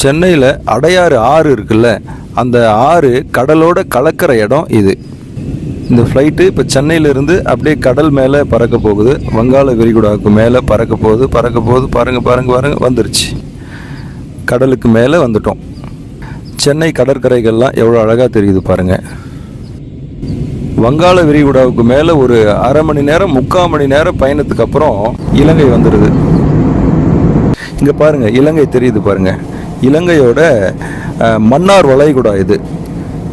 சென்னையில் அடையாறு ஆறு இருக்குல்ல அந்த ஆறு கடலோட கலக்கிற இடம் இது. இந்த ஃப்ளைட்டு இப்போ சென்னையிலேருந்து அப்படியே கடல் மேலே பறக்க போகுது. வங்காள விரிகுடாவுக்கு மேலே பறக்க போகுது பறக்க போகுது பாருங்கள் பாருங்கள் பாருங்கள் வந்துருச்சு. கடலுக்கு மேலே வந்துட்டோம். சென்னை கடற்கரைகள்லாம் எவ்வளோ அழகாக தெரியுது பாருங்கள் வங்காள விரிகுடாவுக்கு மேலே ஒரு அரை மணி நேரம் முக்கால் மணி நேரம் பயணத்துக்கு அப்புறம் இலங்கை வந்துடுது இங்கே பாருங்கள் இலங்கை தெரியுது பாருங்கள் இலங்கையோட மன்னார் வளைகுடா இது.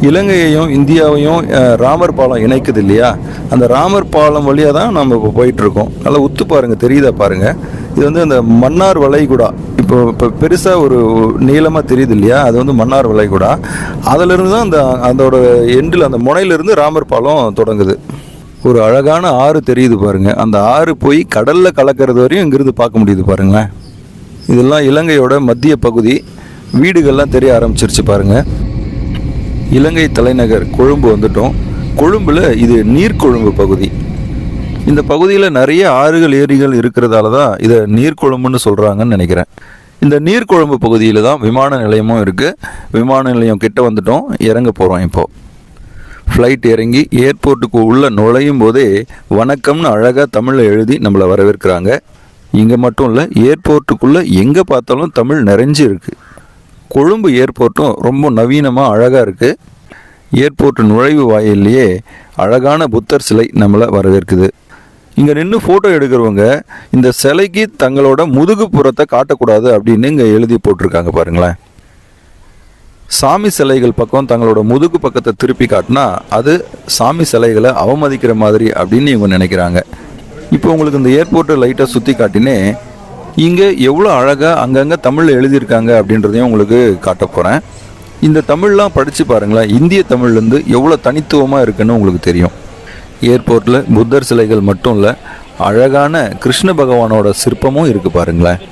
இலங்கையையும் இந்தியாவையும் ராமர் பாலம் இணைக்குது இல்லையா? அந்த ராமர் பாலம் வழியாக தான் நம்ம இப்போ போயிட்டுருக்கோம். நல்லா உத்து பாருங்கள் தெரியுதா பாருங்கள் இது வந்து அந்த மன்னார் வளைகுடா. இப்போ இப்போ பெருசாக ஒரு நீளமாக தெரியுது இல்லையா? அது வந்து மன்னார் வளைகுடா. அதிலிருந்து தான் அந்த அதோட எண்டில் அந்த முனையிலிருந்து ராமர் பாலம் தொடங்குது. ஒரு அழகான ஆறு தெரியுது பாருங்கள் அந்த ஆறு போய் கடலில் கலக்கிறது வரையும் இங்கிருந்து பார்க்க முடியுது பாருங்களேன். இதெல்லாம் இலங்கையோட மத்திய பகுதி. வீடுகள்லாம் தெரிய ஆரம்பிச்சிருச்சு பாருங்கள் இலங்கை தலைநகர் கொழும்பு வந்துட்டோம். கொழும்பில் இது நீர்க்கொழும்பு பகுதி. இந்த பகுதியில் நிறைய ஆறுகள் ஏரிகள் இருக்கிறதால தான் இதை நீர்க்கொழும்புன்னு சொல்கிறாங்கன்னு நினைக்கிறேன். இந்த நீர்கொழும்பு பகுதியில் தான் விமான நிலையமும் இருக்குது விமான நிலையம் கிட்ட வந்துட்டோம். இறங்க போகிறோம் இப்போது ஃப்ளைட் இறங்கி ஏர்போர்ட்டுக்கு உள்ளே நுழையும் போதே வணக்கம்னு அழகாக தமிழில் எழுதி நம்மளை வரவேற்கிறாங்க. இங்கே மட்டும் இல்லை ஏர்போர்ட்டுக்குள்ளே எங்கே பார்த்தாலும் தமிழ் நிறைஞ்சு இருக்குது கொழும்பு ஏர்போர்ட்டும் ரொம்ப நவீனமாக அழகாக இருக்குது ஏர்போர்ட் நுழைவு வாயிலேயே அழகான புத்தர் சிலை நம்மளை வரவேற்குது. இங்கே நின்று ஃபோட்டோ எடுக்கிறவங்க இந்த சிலைக்கு தங்களோட முதுகு புறத்தை காட்டக்கூடாது அப்படின்னு இங்கே எழுதி போட்டிருக்காங்க பாருங்களேன். சாமி சிலைகள் பக்கம் தங்களோட முதுகு பக்கத்தை திருப்பி காட்டினா அது சாமி சிலைகளை அவமதிக்கிற மாதிரி அப்படின்னு இவங்க நினைக்கிறாங்க. இப்போ உங்களுக்கு இந்த ஏர்போர்ட்டை லைட்டாக சுற்றி காட்டினே இங்கே எவ்வளோ அழகாக அங்கங்கே தமிழில் எழுதியிருக்காங்க அப்படின்றதையும் உங்களுக்கு காட்ட போகிறேன் இந்த தமிழ்லாம் படித்து பாருங்களேன் இந்திய தமிழ்லேருந்து எவ்வளோ தனித்துவமாக இருக்குன்னு உங்களுக்கு தெரியும். ஏர்போர்ட்டில் புத்தர் சிலைகள் மட்டும் இல்லை அழகான கிருஷ்ண பகவானோட சிற்பமும் இருக்குது பாருங்களேன்.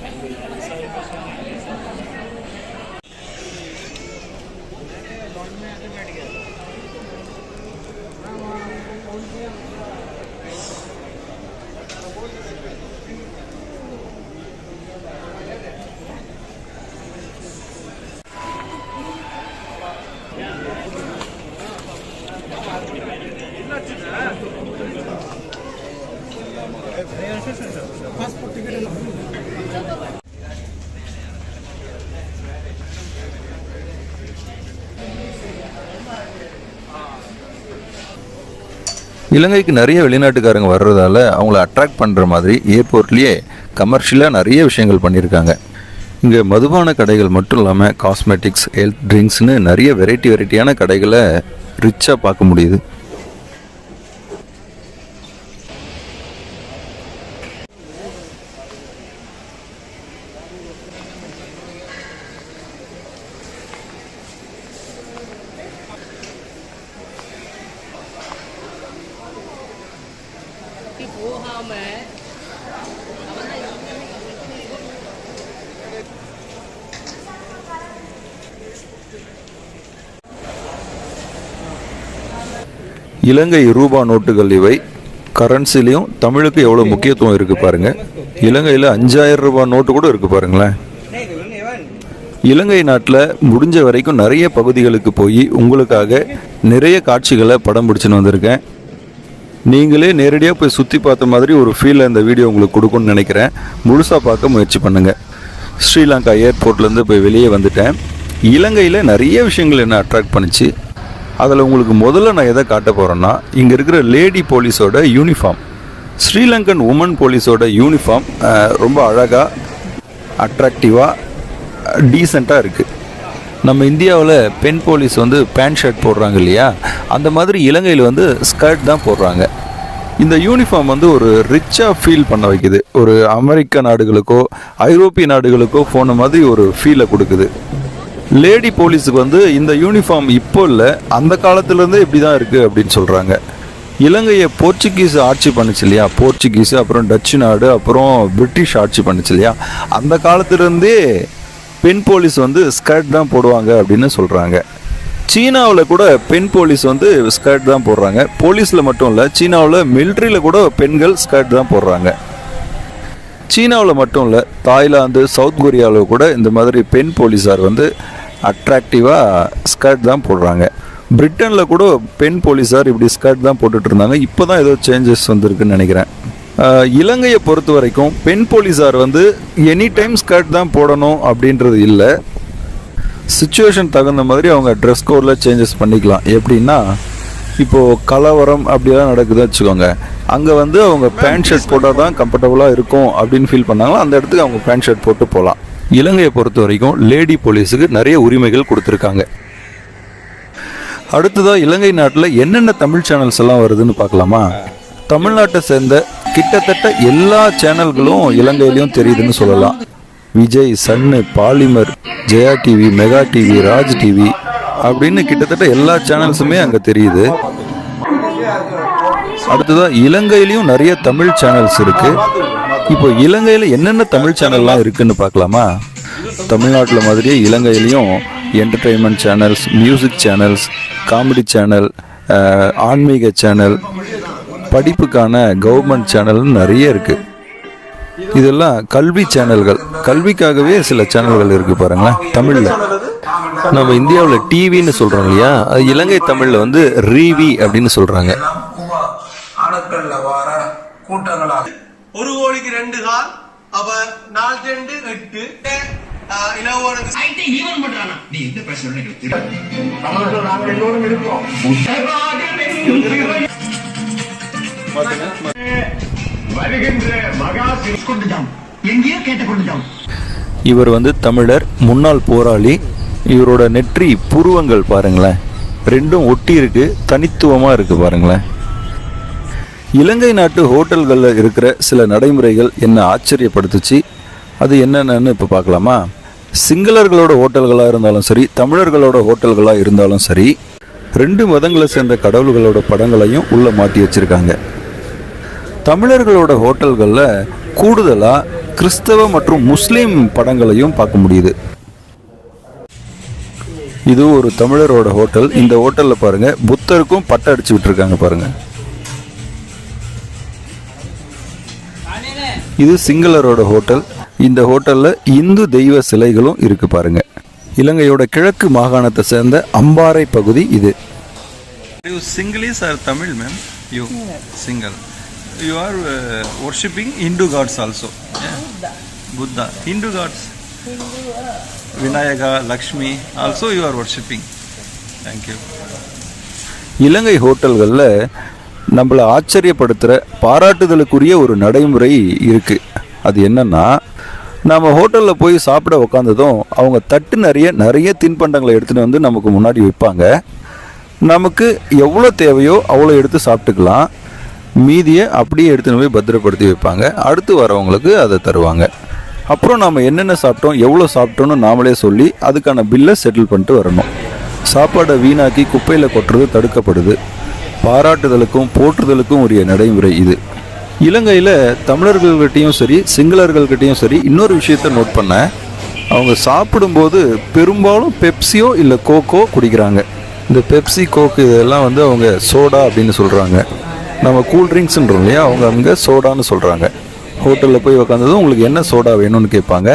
இலங்கைக்கு நிறைய வெளிநாட்டுக்காரங்க வர்றதால அவங்கள அட்ராக்ட் பண்ணுற மாதிரி ஏர்போர்ட்லேயே கமர்ஷியலாக நிறைய விஷயங்கள் பண்ணியிருக்காங்க. இங்கே மதுபான கடைகள் மட்டும் இல்லாமல் காஸ்மெட்டிக்ஸ் ஹெல்த் ட்ரிங்க்ஸ்னு நிறைய வெரைட்டி வெரைட்டியான கடைகளை ரிச்சாக பார்க்க முடியுது. இலங்கை ரூபா நோட்டுகள் இவை. கரன்சிலையும் தமிழுக்கு எவ்வளோ முக்கியத்துவம் இருக்குது பாருங்கள் இலங்கையில் அஞ்சாயிரம் ரூபா நோட்டு கூட இருக்குது பாருங்களேன். இலங்கை நாட்டில் முடிஞ்ச வரைக்கும் நிறைய பகுதிகளுக்கு போய் உங்களுக்காக நிறைய காட்சிகளை படம் பிடிச்சின்னு வந்திருக்கேன். நீங்களே நேரடியாக போய் சுற்றி பார்த்த மாதிரி ஒரு ஃபீலை இந்த வீடியோ உங்களுக்கு கொடுக்கும்னு நினைக்கிறேன். முழுசாக பார்க்க முயற்சி பண்ணுங்கள் ஸ்ரீலங்கா ஏர்போர்ட்லேருந்து போய் வெளியே வந்துட்டேன். இலங்கையில் நிறைய விஷயங்கள் என்ன அட்ராக்ட் பண்ணுச்சு? அதில் உங்களுக்கு முதல்ல நான் எதை காட்ட போகிறேன்னா இங்கே இருக்கிற லேடி போலீஸோட யூனிஃபார்ம் ஸ்ரீலங்கன் உமன் போலீஸோட யூனிஃபார்ம் ரொம்ப அழகாக அட்ராக்டிவாக டீசெண்டாக இருக்குது நம்ம இந்தியாவில் பெண் போலீஸ் வந்து பேண்ட் ஷர்ட் போடுறாங்க இல்லையா? அந்த மாதிரி இலங்கையில் வந்து ஸ்கர்ட் தான் போடுறாங்க. இந்த யூனிஃபார்ம் வந்து ஒரு ரிச்சாக ஃபீல் பண்ண வைக்குது. ஒரு அமெரிக்க நாடுகளுக்கோ ஐரோப்பிய நாடுகளுக்கோ போன மாதிரி ஒரு ஃபீலை கொடுக்குது. லேடி போலீஸுக்கு வந்து இந்த யூனிஃபார்ம் இப்போ இல்லை அந்த காலத்துலேருந்தே இப்படி தான் இருக்குது அப்படின்னு சொல்கிறாங்க இலங்கையை போர்ச்சுகீஸ் ஆட்சி பண்ணுச்சு இல்லையா? போர்ச்சுகீஸ் அப்புறம் டச்சு நாடு அப்புறம் பிரிட்டிஷ் ஆட்சி பண்ணுச்சு இல்லையா? அந்த காலத்துலேருந்தே பெண் போலீஸ் வந்து ஸ்கர்ட் தான் போடுவாங்க அப்படின்னு சொல்கிறாங்க சீனாவில் கூட பெண் போலீஸ் வந்து ஸ்கர்ட் தான் போடுறாங்க. போலீஸில் மட்டும் இல்லை சீனாவில் மிலிட்ரியில் கூட பெண்கள் ஸ்கர்ட் தான் போடுறாங்க. சீனாவில் மட்டும் இல்லை தாய்லாந்து சவுத் கொரியாவில் கூட இந்த மாதிரி பெண் போலீஸார் வந்து அட்ராக்டிவாக ஸ்கர்ட் தான் போடுறாங்க. பிரிட்டனில் கூட பெண் போலீஸார் இப்படி ஸ்கர்ட் தான் போட்டுட்டு இருந்தாங்க. இப்போ தான் ஏதோ சேஞ்சஸ் வந்திருக்குன்னு நினைக்கிறேன். இலங்கையை பொறுத்த வரைக்கும் பெண் போலீஸார் வந்து எனி டைம் ஸ்கர்ட் தான் போடணும் அப்படின்றது இல்லை. சுச்சுவேஷன் தகுந்த மாதிரி அவங்க ட்ரெஸ் கோடில் சேஞ்சஸ் பண்ணிக்கலாம். எப்படின்னா இப்போது கலவரம் அப்படிலாம் நடக்குதுன்னு வச்சுக்கோங்க. அங்கே வந்து அவங்க பேண்ட் ஷர்ட் போட்டால் தான் கம்ஃபர்டபுளாக இருக்கும் அப்படின்னு ஃபீல் பண்ணாங்களோ? அந்த இடத்துக்கு அவங்க பேண்ட் ஷர்ட் போட்டு போகலாம். இலங்கையை பொறுத்த வரைக்கும் லேடி போலீஸுக்கு நிறைய உரிமைகள் கொடுத்துருக்காங்க. அடுத்ததாக இலங்கை நாட்டில் என்னென்ன தமிழ் சேனல்ஸ் எல்லாம் வருதுன்னு பார்க்கலாமா? தமிழ்நாட்டை சேர்ந்த கிட்டத்தட்ட எல்லா சேனல்களும் இலங்கையிலையும் தெரியுதுன்னு சொல்லலாம். விஜய் சன்னு Polimer Jaya TV Mega TV Raj TV அப்படின்னு கிட்டத்தட்ட எல்லா சேனல்ஸுமே அங்கே தெரியுது. அடுத்ததாக இலங்கையிலையும் நிறைய தமிழ் சேனல்ஸ் இருக்குது இப்போ இலங்கையில் என்னென்ன தமிழ் சேனல்லாம் இருக்குன்னு பார்க்கலாமா? தமிழ்நாட்டில் மாதிரியே இலங்கையிலையும் entertainment channels music channels comedy channel ஆன்மீக சேனல் படிப்புக்கான கவர்மெண்ட் சேனல்னு நிறைய இருக்குது இதெல்லாம் கல்வி சேனல்கள் கல்விக்காகவே சில சேனல்கள் இருக்குது பாருங்களேன் தமிழில். நம்ம இந்தியாவில் டிவின்னு சொல்கிறோம் இல்லையா? அது இலங்கை தமிழில் வந்து ரீவி அப்படின்னு சொல்கிறாங்க குவா வருகின்ற மகா எங்கேயோ இவர் வந்து தமிழர் முன்னாள் போராளி. இவரோட நெற்றி புருவங்கள் பாருங்களேன். ரெண்டும் ஒட்டி இருக்கு தனித்துவமா இருக்கு பாருங்களேன். இலங்கை நாட்டு ஹோட்டல்களில் இருக்கிற சில நடைமுறைகள் என்ன ஆச்சரியப்படுத்துச்சு? அது என்னென்னு இப்போ பார்க்கலாமா? சிங்களர்களோட ஹோட்டல்களாக இருந்தாலும் சரி தமிழர்களோட ஹோட்டல்களாக இருந்தாலும் சரி ரெண்டு மதங்களை சேர்ந்த கடவுள்களோட படங்களையும் உள்ளே மாட்டி வச்சுருக்காங்க. தமிழர்களோட ஹோட்டல்களில் கூடுதலாக கிறிஸ்தவ மற்றும் முஸ்லீம் படங்களையும் பார்க்க முடியுது. இது ஒரு தமிழரோட ஹோட்டல். இந்த ஹோட்டலில் பாருங்கள் புத்தருக்கும் பட்டை அடிச்சு விட்டுருக்காங்க பாருங்கள் இது சிங்களரோட ஹோட்டல் இந்த ஹோட்டலில் இந்து தெய்வ சிலைகளும் இருக்கு பாருங்க இலங்கையோட கிழக்கு மாகாணத்தை சேர்ந்த அம்பாறை பகுதி இது ma'am? You Single. You are uh, worshipping Hindu gods also. Yeah? Buddha. Hindu gods. Vinayaka, Lakshmi. Also you are worshipping. Thank you. இலங்கை ஹோட்டல்களில் நம்மளை ஆச்சரியப்படுத்துகிற பாராட்டுதலுக்குரிய ஒரு நடைமுறை இருக்குது அது என்னன்னா நம்ம ஹோட்டலில் போய் சாப்பிட உக்காந்ததும் அவங்க தட்டு நிறைய நிறைய தின்பண்டங்களை எடுத்துகிட்டு வந்து நமக்கு முன்னாடி வைப்பாங்க. நமக்கு எவ்வளோ தேவையோ அவ்வளோ எடுத்து சாப்பிட்டுக்கலாம். மீதியை அப்படியே எடுத்துன்னு போய் பத்திரப்படுத்தி வைப்பாங்க. அடுத்து வரவங்களுக்கு அதை தருவாங்க. அப்புறம் நாம் என்னென்ன சாப்பிட்டோம் எவ்வளோ சாப்பிட்டோன்னு நாமளே சொல்லி அதுக்கான பில்லை செட்டில் பண்ணிட்டு வரணும். சாப்பாடை வீணாக்கி குப்பையில் கொட்டுறது தடுக்கப்படுது. பாராட்டுதலுக்கும் போற்றுதலுக்கும் உரிய நடைமுறை இது. இலங்கையில் தமிழர்கள்கிட்டையும் சரி சிங்களர்கள்கிட்டையும் சரி இன்னொரு விஷயத்த நோட் பண்ணேன் அவங்க சாப்பிடும்போது பெரும்பாலும் பெப்சியோ இல்லை கோக்கோ குடிக்கிறாங்க. இந்த பெப்சி கோக்கு இதெல்லாம் வந்து அவங்க சோடா அப்படின்னு சொல்கிறாங்க நம்ம கூல் ட்ரிங்க்ஸ்ன்றோம் இல்லையா அவங்க அங்கே சோடான்னு சொல்கிறாங்க ஹோட்டலில் போய் உக்காந்ததும் உங்களுக்கு என்ன சோடா வேணும்னு கேட்பாங்க.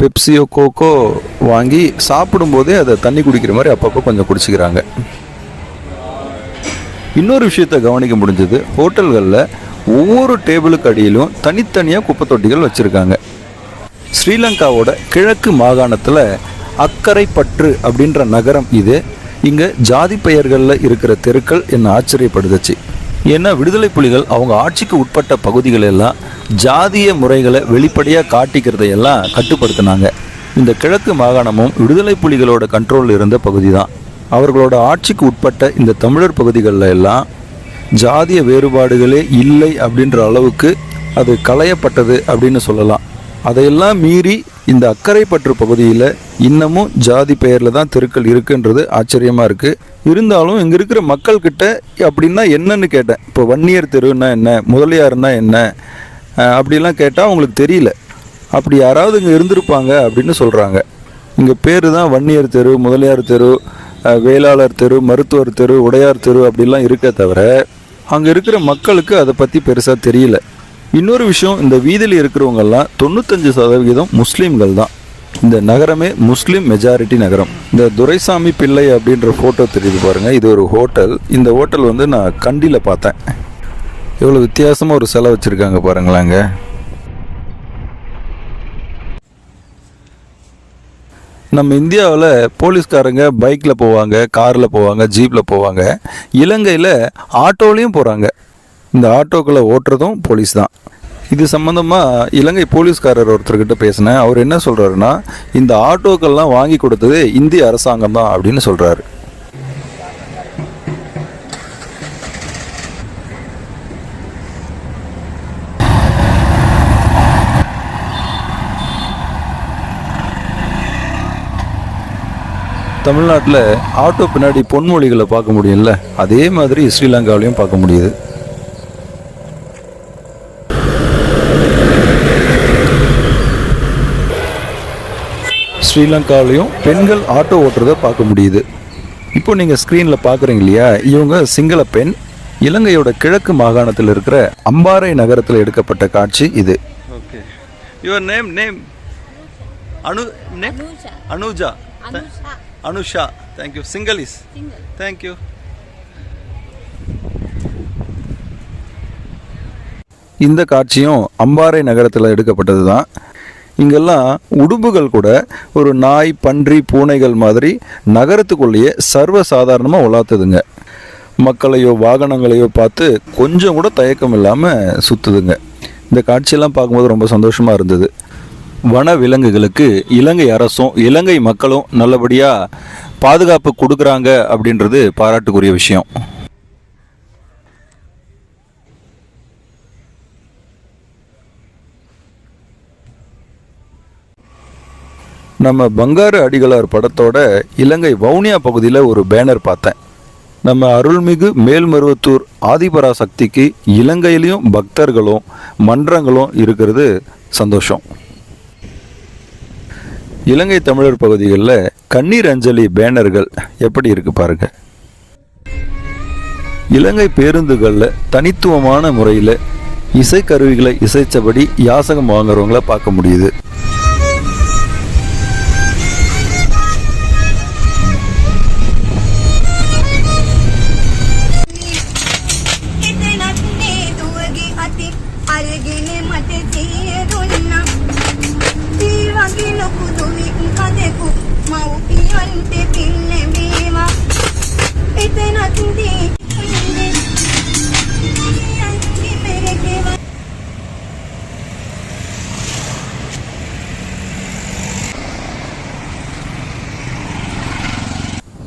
பெப்சியோ கோக்கோ வாங்கி சாப்பிடும்போதே அதை தண்ணி குடிக்கிற மாதிரி அப்பப்போ கொஞ்சம் குடிச்சிக்கிறாங்க. இன்னொரு விஷயத்தை கவனிக்க முடிஞ்சது ஹோட்டல்களில் ஒவ்வொரு டேபிளுக்கு அடியிலும் தனித்தனியாக குப்பை தொட்டிகள் வச்சுருக்காங்க. ஸ்ரீலங்காவோட கிழக்கு மாகாணத்தில் அக்கரைப்பற்று அப்படின்ற நகரம் இது. இங்கே ஜாதி பெயர்களில் இருக்கிற தெருக்கள் என்னை ஆச்சரியப்படுதுச்சு ஏன்னா விடுதலை புலிகள் அவங்க ஆட்சிக்கு உட்பட்ட பகுதிகள் எல்லாம் ஜாதிய முறைகளை வெளிப்படையாக காட்டிக்கிறதையெல்லாம் கட்டுப்படுத்தினாங்க. இந்த கிழக்கு மாகாணமும் விடுதலை புலிகளோட கண்ட்ரோலில் இருந்த பகுதி தான் அவர்களோட ஆட்சிக்கு உட்பட்ட இந்த தமிழர் பகுதிகளில் எல்லாம் ஜாதிய வேறுபாடுகளே இல்லை அப்படின்ற அளவுக்கு அது களையப்பட்டது அப்படின்னு சொல்லலாம். அதையெல்லாம் மீறி இந்த அக்கரைப்பற்று பகுதியில் இன்னமும் ஜாதி பெயரில் தான் தெருக்கள் இருக்குன்றது ஆச்சரியமாக இருக்குது இருந்தாலும் இங்கே இருக்கிற மக்கள்கிட்ட அப்படின்னா என்னன்னு கேட்டேன். இப்போ வன்னியர் தெருன்னா என்ன? முதலியார்னா என்ன? அப்படிலாம் கேட்டால் அவங்களுக்கு தெரியல. அப்படி யாராவது இங்கே இருந்திருப்பாங்க அப்படின்னு சொல்கிறாங்க இங்கே பேர் தான் வன்னியர் தெரு முதலியார் தெரு வேளாளர் தெரு மருத்துவர் தெரு உடையார் தெரு அப்படிலாம் இருக்க தவிர அங்கே இருக்கிற மக்களுக்கு அதை பற்றி பெருசாக தெரியல. இன்னொரு விஷயம் இந்த வீதியில் இருக்கிறவங்கெல்லாம் தொண்ணூத்தஞ்சு சதவிகிதம் முஸ்லீம்கள் தான். இந்த நகரமே முஸ்லீம் மெஜாரிட்டி நகரம். இந்த துரைசாமி பிள்ளை அப்படின்ற ஃபோட்டோ தெரியுது பாருங்கள் இது ஒரு ஹோட்டல் இந்த ஹோட்டல் வந்து நான் கண்டியில் பார்த்தேன். எவ்வளோ வித்தியாசமாக ஒரு செலை வச்சுருக்காங்க பாருங்களாங்க நம்ம இந்தியாவில் போலீஸ்காரங்க பைக்கில் போவாங்க காரில் போவாங்க ஜீப்பில் போவாங்க. இலங்கையில் ஆட்டோலையும் போகிறாங்க இந்த ஆட்டோக்களை ஓட்டுறதும் போலீஸ் தான். இது சம்மந்தமாக இலங்கை போலீஸ்காரர் ஒருத்தர்கிட்ட பேசினேன். அவர் என்ன சொல்கிறாருன்னா இந்த ஆட்டோக்கள்லாம் வாங்கி கொடுத்தது இந்திய அரசாங்கம் தான் அப்படின்னு சொல்கிறாரு தமிழ்நாட்டில் ஆட்டோ பின்னாடி பொன்மொழிகளை பார்க்க முடியும்ல அதே மாதிரி ஸ்ரீலங்காவிலையும் பார்க்க முடியுது ஸ்ரீலங்காவிலையும் பெண்கள் ஆட்டோ ஓட்டுறதை பார்க்க முடியுது இப்போ நீங்கள் ஸ்க்ரீனில் பார்க்குறீங்க இல்லையா இவங்க சிங்கள பெண் இலங்கையோட கிழக்கு மாகாணத்தில் இருக்கிற அம்பாறை நகரத்தில் எடுக்கப்பட்ட காட்சி இது Okay. Your name, name? Anu, name? Anuja. Anusha. Single is? Single. Thank you. இந்த காட்சியும் அம்பாறை நகரத்தில் எடுக்கப்பட்டது தான் இங்கெல்லாம் உடும்புகள் கூட ஒரு நாய் பன்றி பூனைகள் மாதிரி நகரத்துக்குள்ளேயே சர்வ சாதாரணமாக உலாத்துதுங்க மக்களையோ வாகனங்களையோ பார்த்து கொஞ்சம் கூட தயக்கம் இல்லாமல் சுற்றுதுங்க இந்த காட்சியெல்லாம் பார்க்கும்போது ரொம்ப சந்தோஷமாக இருந்தது வன விலங்குகளுக்கு இலங்கை அரசும் இலங்கை மக்களும் நல்லபடியாக பாதுகாப்பு கொடுக்குறாங்க அப்படின்றது பாராட்டுக்குரிய விஷயம். நம்ம பங்காரு அடிகளார் படத்தோட இலங்கை வவுனியா பகுதியில் ஒரு பேனர் பார்த்தேன். நம்ம அருள்மிகு மேல்மருவத்தூர் ஆதிபராசக்திக்கு இலங்கையிலையும் பக்தர்களும் மன்றங்களும் இருக்கிறது சந்தோஷம். இலங்கை தமிழர் பகுதிகளில் கண்ணீர் அஞ்சலி பேனர்கள் எப்படி இருக்கு பாருங்க. இலங்கை பேருந்துகளில் தனித்துவமான முறையில் இசைக்கருவிகளை இசைச்சபடி யாசகம் வாங்குறவங்கள பார்க்க முடியுது.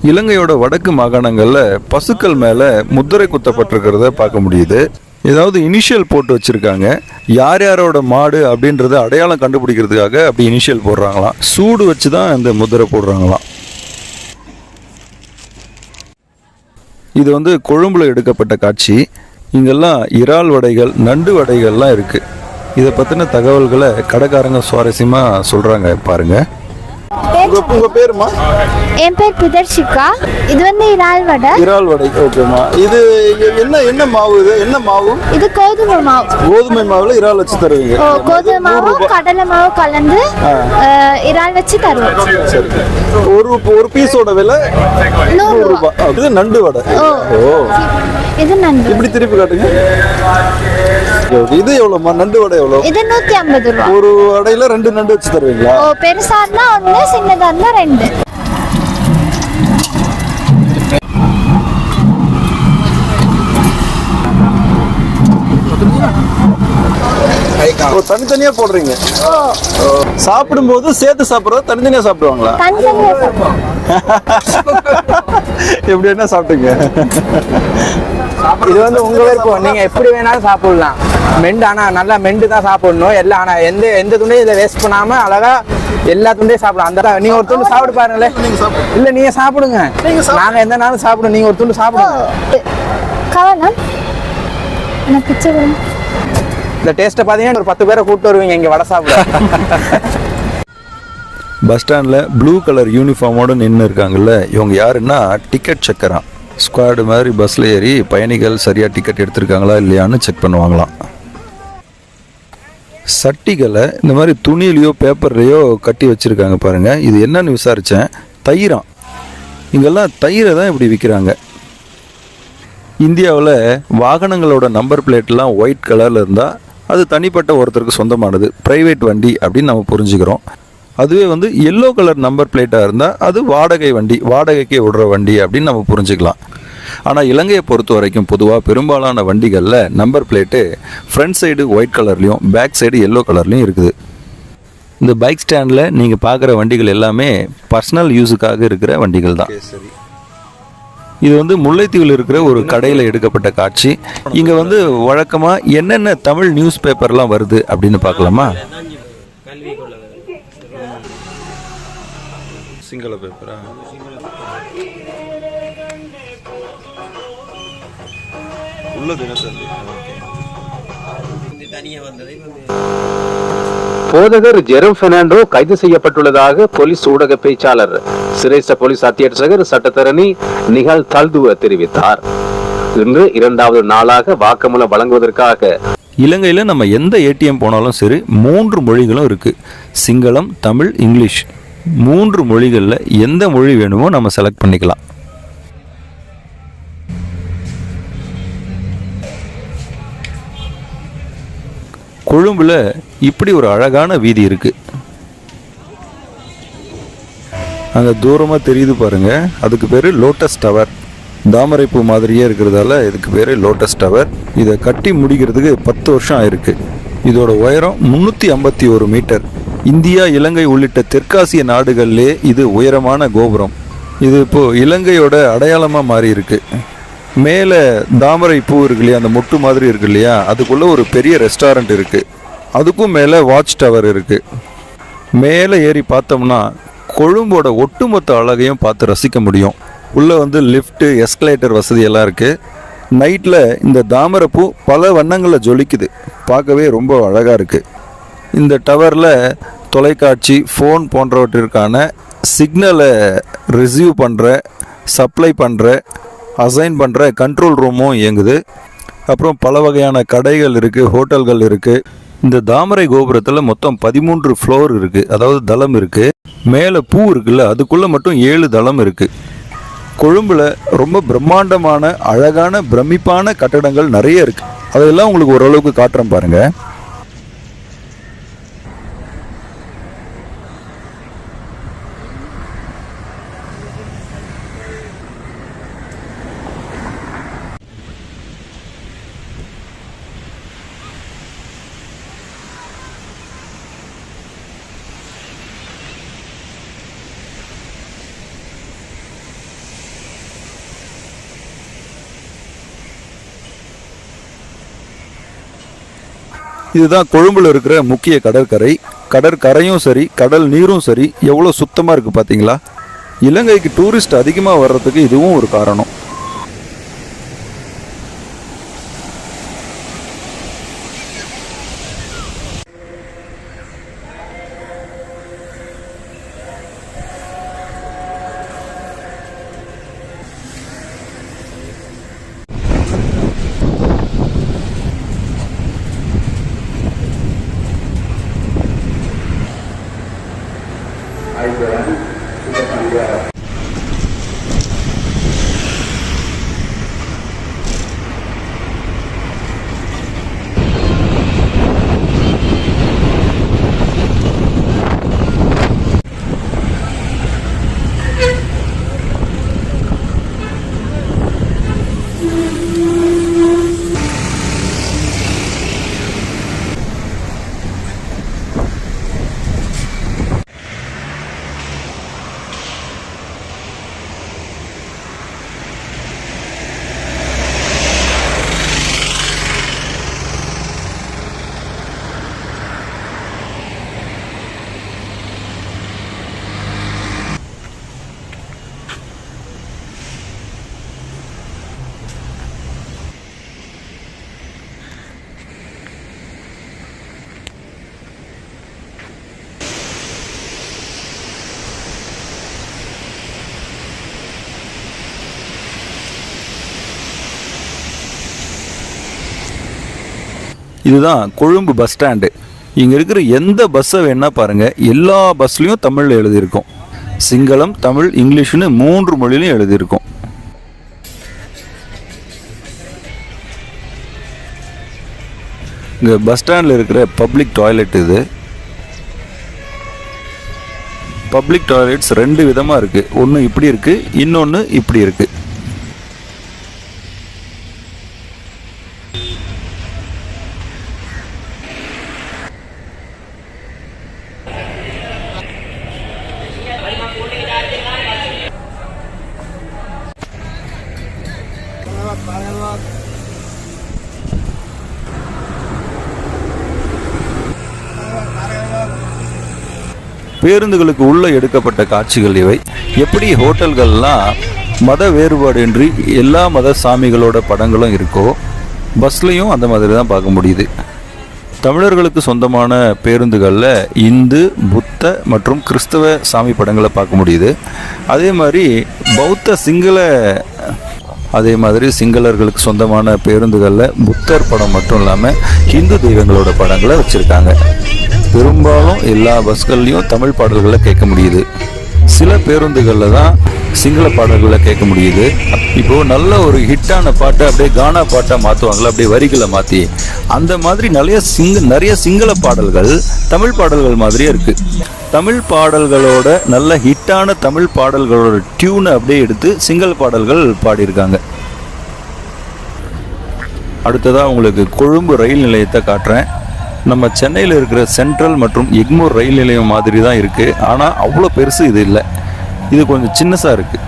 இலங்கையோட வடக்கு மாகாணங்களில் பசுக்கள் மேலே முத்திரை குத்தப்பட்டிருக்கிறத பார்க்க முடியுது. ஏதாவது இனிஷியல் போட்டு வச்சுருக்காங்க. யார் யாரோட மாடு அப்படின்றத அடையாளம் கண்டுபிடிக்கிறதுக்காக அப்படி இனிஷியல் போடுறாங்களாம். சூடு வச்சு தான் இந்த முத்திரை போடுறாங்களாம். இது வந்து கொழும்புல எடுக்கப்பட்ட காட்சி. இங்கெல்லாம் இறால் வடைகள் நண்டு வடைகள்லாம் இருக்குது இதை பற்றின தகவல்களை கடைக்காரங்க சுவாரஸ்யமாக சொல்கிறாங்க பாருங்கள் உங்கள் பேருமா? என் பேர் புதர்ஷிகா. இது வந்து இறால் வடை இறால் வடை ஓகேம்மா இது என்ன என்ன மாவு இது? என்ன மாவு? இது கோதுமை மாவு. கோதுமை மாவுல இறால் வச்சு தருவீங்க. ஓ கோதுமை மாவும் கடலை மாவும் கலந்து இறால் வச்சு தருவோம். சரி. ஒரு ஒரு பீஸோட விலை நூறு நூறு ரூபா. ரூபாய் இது நண்டு வடை. ஓ. இது நண்டு. இப்படி திருப்பி காட்டுங்க. இது எவ்வளோம்மா நண்டு வடை எவ்வளோ இது நூத்தி ஐம்பது ரூபா. ஒரு வடையில ரெண்டு நண்டு வச்சு தருவீங்களா? ஓ பெருசா இருந்தா ஒண்ணு சின்னதா இருந்தா ரெண்டு. தனித்தனியா போடுறீங்க. ஓ, சாப்பிடும்போது சேர்த்து சாப்பிடுறது தனித்தனியா சாப்பிடுவாங்களா? எப்படி என்ன சாப்பிட்டீங்க? இது வந்து உங்க விருப்பம். நீங்க எப்படி வேணாலும் சாப்பிடலாம். மெண்டு ஆனா நல்லா மெண்டு தான் சாப்பிடணும். எல்லாம் ஆனா எந்த எந்த துண்டையும் இதை வேஸ்ட் பண்ணாம அழகா எல்லா துண்டையும் சாப்பிடலாம். அந்த நீங்க ஒரு துண்டு சாப்பிட்டு பாருங்களேன் இல்ல நீங்க சாப்பிடுங்க. நாங்க எந்த நாளும் சாப்பிடுவோம் நீங்க ஒரு துண்டு சாப்பிடுங்க. இந்த டேஸ்ட்டை பார்த்தீங்கன்னா ஒரு பத்து பேரை கூப்பிட்டு வருவீங்க இங்க வடை சாப்பிட. பஸ் ஸ்டாண்டில் ப்ளூ கலர் யூனிஃபார்மோட நின்று இருக்காங்கல்ல இவங்க யாருன்னா டிக்கெட் செக்கரா ஸ்குவாடு மாதிரி பஸ்ஸில் ஏறி பயணிகள் சரியாக டிக்கெட் எடுத்திருக்காங்களா இல்லையான்னு செக் பண்ணுவாங்களாம். சட்டிகளை இந்த மாதிரி துணியிலையோ பேப்பர்லேயோ கட்டி வச்சுருக்காங்க பாருங்கள் இது என்னன்னு விசாரித்தேன் தயிராம். இங்கெல்லாம் தயிரை தான் இப்படி விற்கிறாங்க இந்தியாவில் வாகனங்களோட நம்பர் பிளேட்லாம் ஒயிட் கலரில் இருந்தால் அது தனிப்பட்ட ஒருத்தருக்கு சொந்தமானது. ப்ரைவேட் வண்டி அப்படின்னு நம்ம புரிஞ்சுக்கிறோம். அதுவே வந்து எல்லோ கலர் நம்பர் பிளேட்டாக இருந்தால் அது வாடகை வண்டி வாடகைக்கு விடுற வண்டி அப்படின்னு நம்ம புரிஞ்சுக்கலாம். ஆனால் இலங்கையை பொறுத்த வரைக்கும் பொதுவாக பெரும்பாலான வண்டிகளில் number plate front side white கலர்லேயும் பேக் சைடு எல்லோ கலர்லேயும் இருக்குது. இந்த பைக் ஸ்டாண்டில் நீங்கள் பார்க்குற வண்டிகள் எல்லாமே பர்சனல் யூஸுக்காக இருக்கிற வண்டிகள் தான். இது வந்து முல்லைத்தீவில் இருக்கிற ஒரு கடையில் எடுக்கப்பட்ட காட்சி. இங்கே வந்து வழக்கமாக என்னென்ன தமிழ் நியூஸ் பேப்பர்லாம் வருது அப்படின்னு பார்க்கலாமா? சிங்கள பேப்பரா உள்ள தினத்தந்தி போதகர் ஜெரம் பெர்னாண்டோ கைது செய்யப்பட்டுள்ளதாக போலீஸ் ஊடக பேச்சாளர் சிரேஷ்ட போலீஸ் அத்தியட்சகர் சட்டத்தரணி நிகழ் தல்துவ தெரிவித்தார். இன்று இரண்டாவது நாளாக வாக்குமூலம் வழங்குவதற்காக இலங்கையில் நம்ம எந்த ஏடிஎம் போனாலும் சரி மூன்று மொழிகளும் இருக்குது சிங்களம் தமிழ் இங்கிலீஷ். மூன்று மொழிகளில் எந்த மொழி வேணுமோ நம்ம செலக்ட் பண்ணிக்கலாம். கொழும்புல இப்படி ஒரு அழகான வீதி இருக்கு. அங்கே தூரமாக தெரியுது பாருங்க. அதுக்கு பேர் லோட்டஸ் டவர் தாமரைப்பூ மாதிரியே இருக்கிறதால இதுக்கு பேர் லோட்டஸ் டவர் இதை கட்டி முடிக்கிறதுக்கு பத்து வருஷம் ஆயிருக்கு. இதோட உயரம் முந்நூற்றி ஐம்பத்தி ஒரு மீட்டர். இந்தியா இலங்கை உள்ளிட்ட தெற்காசிய நாடுகள்லே இது உயரமான கோபுரம். இது இப்போது இலங்கையோட அடையாளமாக மாறி இருக்கு மேலே தாமரை பூ இருக்கு இல்லையா அந்த மொட்டு மாதிரி இருக்கு இல்லையா அதுக்குள்ளே ஒரு பெரிய ரெஸ்டாரண்ட் இருக்குது அதுக்கும் மேலே வாட்ச் டவர் இருக்குது மேலே ஏறி பார்த்தோம்னா கொழும்போட ஒட்டுமொத்த அழகையும் பார்த்து ரசிக்க முடியும். உள்ளே வந்து லிஃப்ட்டு எஸ்கலேட்டர் வசதியெல்லாம் இருக்குது நைட்டில் இந்த தாமரைப்பூ பல வண்ணங்களில் ஜொலிக்குது. பார்க்கவே ரொம்ப அழகாக இருக்குது இந்த டவரில் தொலைக்காட்சி ஃபோன் போன்றவற்றிற்கான சிக்னலை ரிசீவ் பண்ணுற சப்ளை பண்ணுற அசைன் பண்ணுற கண்ட்ரோல் ரூமும் இயங்குது. அப்புறம் பல வகையான கடைகள் இருக்குது ஹோட்டல்கள் இருக்குது இந்த தாமரை கோபுரத்தில் மொத்தம் பதிமூன்று ஃப்ளோர் இருக்குது அதாவது தளம் இருக்குது மேலே பூ இருக்குல்ல அதுக்குள்ளே மட்டும் ஏழு தளம் இருக்குது கொழும்பில் ரொம்ப பிரம்மாண்டமான அழகான பிரமிப்பான கட்டடங்கள் நிறைய இருக்குது அதெல்லாம் உங்களுக்கு ஓரளவுக்கு காட்டுறேன் பாருங்கள் இதுதான் கொழும்பில் இருக்கிற முக்கிய கடற்கரை. கடற்கரையும் சரி கடல் நீரும் சரி எவ்வளோ சுத்தமாக இருக்குது பார்த்தீங்களா இலங்கைக்கு டூரிஸ்ட் அதிகமாக வர்றதுக்கு இதுவும் ஒரு காரணம். இதுதான் கொழும்பு பஸ் ஸ்டாண்டு. இங்கே இருக்கிற எந்த பஸ்ஸை வேணால் பாருங்கள் எல்லா பஸ்லேயும் தமிழில் எழுதியிருக்கும். சிங்களம் தமிழ் இங்கிலீஷ்னு மூன்று மொழிலையும் எழுதியிருக்கும். இங்கே பஸ் ஸ்டாண்டில் இருக்கிற பப்ளிக் டாய்லெட் இது. பப்ளிக் டாய்லெட்ஸ் ரெண்டு விதமாக இருக்குது ஒன்று இப்படி இருக்குது இன்னொன்று இப்படி இருக்குது பேருந்துகளுக்கு உள்ளே எடுக்கப்பட்ட காட்சிகள் இவை. எப்படி ஹோட்டல்கள்லாம் மத வேறுபாடின்றி எல்லா மத சாமிகளோட படங்களும் இருக்கோ பஸ்லையும் அந்த மாதிரி தான் பார்க்க முடியுது. தமிழர்களுக்கு சொந்தமான பேருந்துகளில் இந்து புத்த மற்றும் கிறிஸ்தவ சாமி படங்களை பார்க்க முடியுது. அதே மாதிரி பௌத்த சிங்கள அதே மாதிரி சிங்களர்களுக்கு சொந்தமான பேருந்துகளில் புத்தர் படம் மட்டும் இல்லாமல் ஹிந்து தெய்வங்களோட படங்களை வச்சுருக்காங்க. பெரும்பாலும் எல்லா பஸ்கள்லையும் தமிழ் பாடல்களை கேட்க முடியுது. சில பேருந்துகளில் தான் சிங்கள பாடல்களை கேட்க முடியுது. இப்போது நல்ல ஒரு ஹிட்டான பாட்டை அப்படியே கானா பாட்டை மாற்றுவாங்களா அப்படியே வரிகளை மாற்றி அந்த மாதிரி நிறைய சிங்க நிறைய சிங்கள பாடல்கள் தமிழ் பாடல்கள் மாதிரியே இருக்குது தமிழ் பாடல்களோட நல்ல ஹிட்டான தமிழ் பாடல்களோட டியூனை அப்படியே எடுத்து சிங்கள பாடல்கள் பாடியிருக்காங்க. அடுத்ததாக உங்களுக்கு கொழும்பு ரயில் நிலையத்தை காட்டுறேன். நம்ம சென்னையில் இருக்கிற சென்ட்ரல் மற்றும் எக்மோர் ரயில் நிலையம் மாதிரி தான் இருக்குது ஆனால் அவ்வளோ பெருசு இது இல்லை. இது கொஞ்சம் சின்னசாக இருக்குது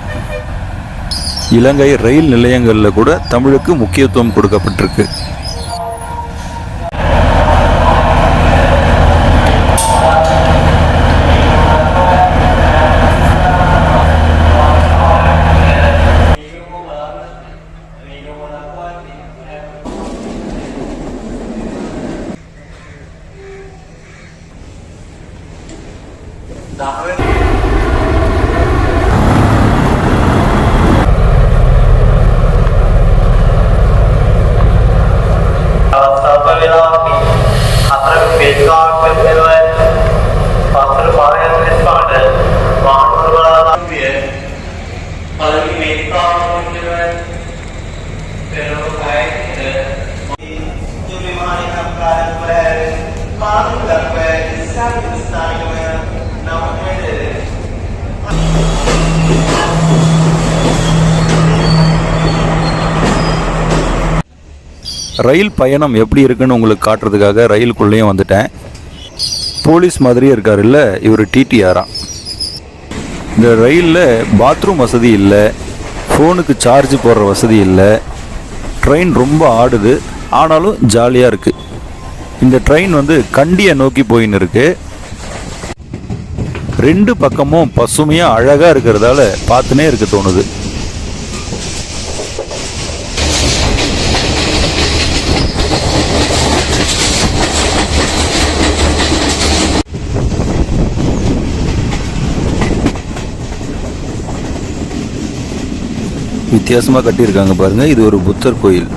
இலங்கை ரயில் நிலையங்களில் கூட தமிழுக்கு முக்கியத்துவம் கொடுக்கப்பட்டிருக்கு. ரயில் பயணம் எப்படி இருக்குன்னு உங்களுக்கு காட்டுறதுக்காக ரயிலுக்குள்ளேயும் வந்துட்டேன். போலீஸ் மாதிரியே இருக்காருல்ல இவர் டிடிஆரா இந்த ரயிலில் பாத்ரூம் வசதி இல்லை. ஃபோனுக்கு சார்ஜ் போடுற வசதி இல்லை. ட்ரெயின் ரொம்ப ஆடுது. ஆனாலும் ஜாலியாக இருக்குது இந்த ட்ரெயின் வந்து கண்டியை நோக்கி போயின்னு இருக்கு. ரெண்டு பக்கமும் பசுமையாக அழகாக இருக்கிறதால பார்த்துனே இருக்க தோணுது. வித்தியாசமாக கட்டியிருக்காங்க பாருங்க. இது ஒரு புத்தர் கோயில்.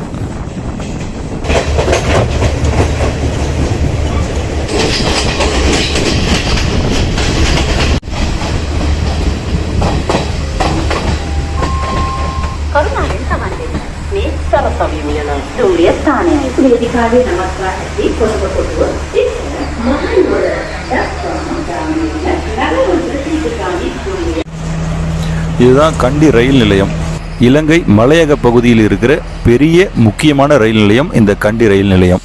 ಸರ್ಕಾರಿ ನಮಸ್ಕಾರಕ್ಕೆ ಕೊಡುಗೆ ಕೊಡುವ இதுதான் கண்டி ரயில் நிலையம். இலங்கை மலையக பகுதியில் இருக்கிற பெரிய முக்கியமான ரயில் நிலையம் இந்த கண்டி ரயில் நிலையம்.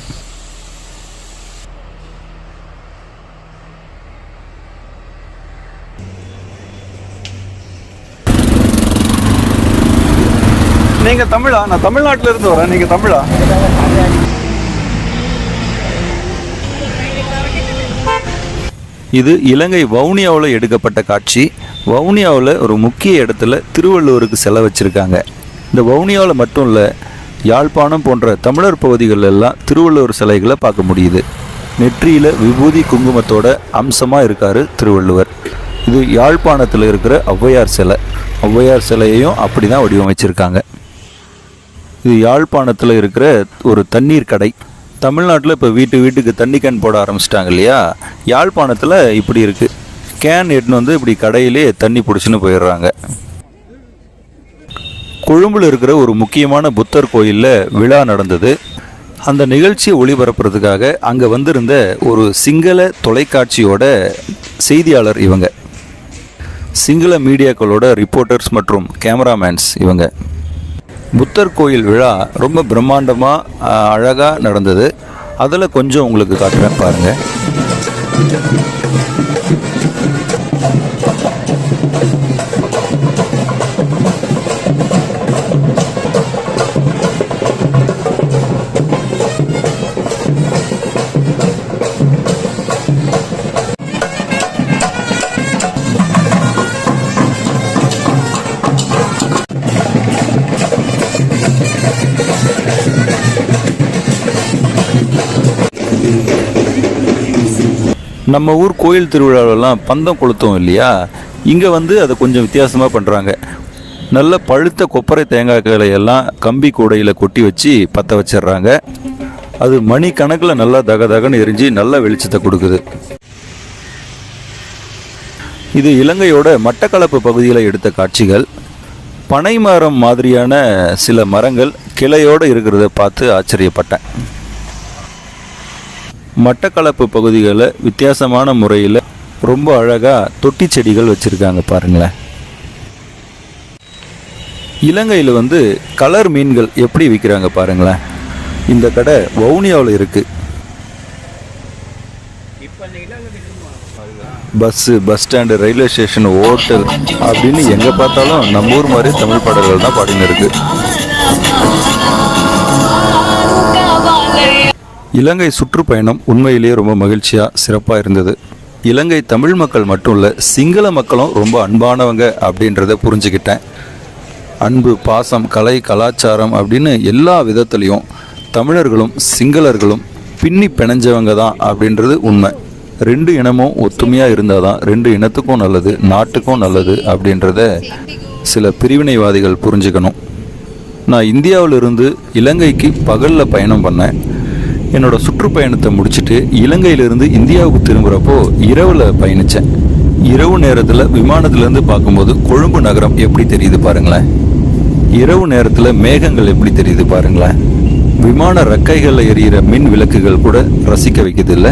நீங்க தமிழா? நான் தமிழ்நாட்டில இருந்து வரேன். நீங்க தமிழா? இது இலங்கை வவுனியாவில் எடுக்கப்பட்ட காட்சி. வவுனியாவில் ஒரு முக்கிய இடத்துல திருவள்ளுவருக்கு செலை வச்சுருக்காங்க. இந்த வவுனியாவில் மட்டும் இல்லை யாழ்ப்பாணம் போன்ற தமிழர் பகுதிகளெல்லாம் திருவள்ளுவர் சிலைகளை பார்க்க முடியுது. நெற்றியில் விபூதி குங்குமத்தோட அம்சமாக இருக்கார் திருவள்ளுவர். இது யாழ்ப்பாணத்தில் இருக்கிற ஔவையார் சிலை. ஔவையார் சிலையையும் அப்படி தான் வடிவமைச்சிருக்காங்க. இது யாழ்ப்பாணத்தில் இருக்கிற ஒரு தண்ணீர் கடை. தமிழ்நாட்டில் இப்போ வீட்டு வீட்டுக்கு தண்ணி கேன் போட ஆரம்பிச்சிட்டாங்க இல்லையா? யாழ்ப்பாணத்தில் இப்படி இருக்குது கேன் எடுத்துன்னு வந்து இப்படி கடையிலே தண்ணி பிடிச்சின்னு போயிடுறாங்க. கொழும்பில் இருக்கிற ஒரு முக்கியமான புத்தர் கோயிலில் விழா நடந்தது. அந்த நிகழ்ச்சியை ஒளிபரப்புறதுக்காக அங்கே வந்திருந்த ஒரு சிங்கள தொலைக்காட்சியோட செய்தியாளர் இவங்க. சிங்கள மீடியாக்களோட ரிப்போர்ட்டர்ஸ் மற்றும் கேமராமேன்ஸ் இவங்க. புத்தர் கோயில் விழா ரொம்ப பிரம்மாண்டமாக அழகாக நடந்தது. அதில் கொஞ்சம் உங்களுக்கு காட்டுறேன் பாருங்கள் நம்ம ஊர் கோயில் திருவிழாவிலலாம் பந்தம் கொளுத்தோம் இல்லையா? இங்கே வந்து அதை கொஞ்சம் வித்தியாசமாக பண்ணுறாங்க நல்ல பழுத்த கொப்பரை தேங்காய்களை எல்லாம் கம்பி கூடையில் கொட்டி வச்சு பற்ற வச்சிடுறாங்க. அது மணி கணக்கில் நல்லா தக தகன்னு எரிஞ்சு நல்ல வெளிச்சத்தை கொடுக்குது. இது இலங்கையோட மட்டக்களப்பு பகுதியில் எடுத்த காட்சிகள். பனை மரம் மாதிரியான சில மரங்கள் கிளையோடு இருக்கிறத பார்த்து ஆச்சரியப்பட்டேன். மட்டக்களப்பு பகுதிகளில் வித்தியாசமான முறையில் ரொம்ப அழகாக தொட்டி செடிகள் வச்சுருக்காங்க பாருங்களேன். இலங்கையில் வந்து கலர் மீன்கள் எப்படி விற்கிறாங்க பாருங்களேன். இந்த கடை வவுனியாவில் இருக்குது bus bus stand railway station hotel அப்படின்னு எங்கே பார்த்தாலும் நம்ம ஊர் மாதிரி தமிழ் பாடல்கள் தான் பாடின்னு இருக்குது இலங்கை சுற்றுப்பயணம் உண்மையிலேயே ரொம்ப மகிழ்ச்சியாக சிறப்பாக இருந்தது. இலங்கை தமிழ் மக்கள் மட்டும் இல்லை சிங்கள மக்களும் ரொம்ப அன்பானவங்க அப்படின்றத புரிஞ்சுக்கிட்டேன். அன்பு பாசம் கலை கலாச்சாரம் அப்படின்னு எல்லா விதத்துலேயும் தமிழர்களும் சிங்களர்களும் பின்னி பிணைஞ்சவங்க தான் அப்படின்றது உண்மை. ரெண்டு இனமும் ஒத்துமையாக இருந்தால் தான் ரெண்டு இனத்துக்கும் நல்லது நாட்டுக்கும் நல்லது அப்படின்றத சில பிரிவினைவாதிகள் புரிஞ்சுக்கணும். நான் இந்தியாவிலிருந்து இலங்கைக்கு பகலில் பயணம் பண்ணேன். என்னோட சுற்றுப்பயணத்தை முடிச்சுட்டு இலங்கையிலிருந்து இந்தியாவுக்கு திரும்புகிறப்போ இரவில் பயணித்தேன் இரவு நேரத்தில் விமானத்திலேருந்து பார்க்கும்போது கொழும்பு நகரம் எப்படி தெரியுது பாருங்களேன். இரவு நேரத்தில் மேகங்கள் எப்படி தெரியுது பாருங்களேன். விமான ரக்கைகளில் எரியிற மின் விளக்குகள் கூட ரசிக்க வைக்கிறது இல்லை.